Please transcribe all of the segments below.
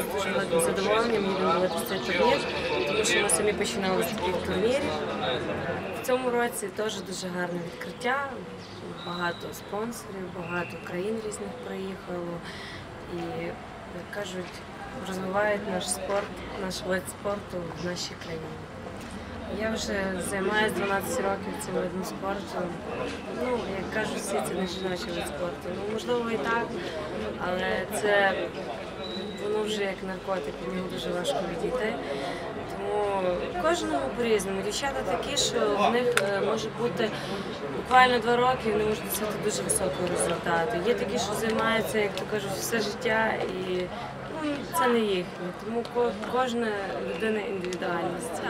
Дуже великим задоволенням їдемо дивитися цей турнір, тому що ми самі починали з таких турнірів. В цьому році теж дуже гарне відкриття. Багато спонсорів, багато країн різних приїхало. І, як кажуть, розвивають наш спорт, наш вид спорту в нашій країні. Я вже займаюся 12 років цим видом спорту. Ну, як кажуть, всі це не жіночий вид спорту. Ну, можливо, і так, але це воно вже як наркотик, від дуже важко відійти. Тому кожному по-різному. Дівчата такі, що в них е, може бути буквально два роки, вони можуть досягти дуже високого результату. Є такі, що займаються, як то кажуть, все життя і це не їхнє. Тому кожна людина індивідуальність.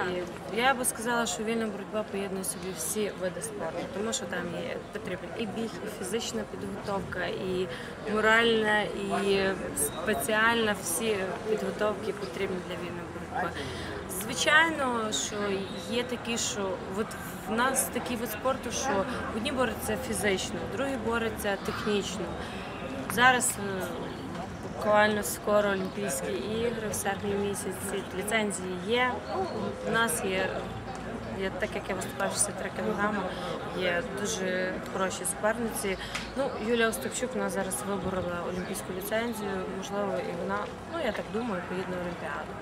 І я би сказала, що вільна боротьба поєднує собі всі види спорту, тому що там є потрібен і біг, і фізична підготовка, і моральна, і спеціальна. Всі підготовки потрібні для вільної боротьби. Звичайно, що є такі, що от в нас такий вид спорту, що одні борються фізично, другі борються технічно. Зараз е, буквально скоро Олімпійські ігри в серпні місяці. Ліцензії є. У нас є, є так як я виступаю 63 кг, є дуже хороші суперниці. Ну, Юлія Остапчук нас зараз виборола олімпійську ліцензію. Можливо, і вона, ну я так думаю, поїде на Олімпіаду.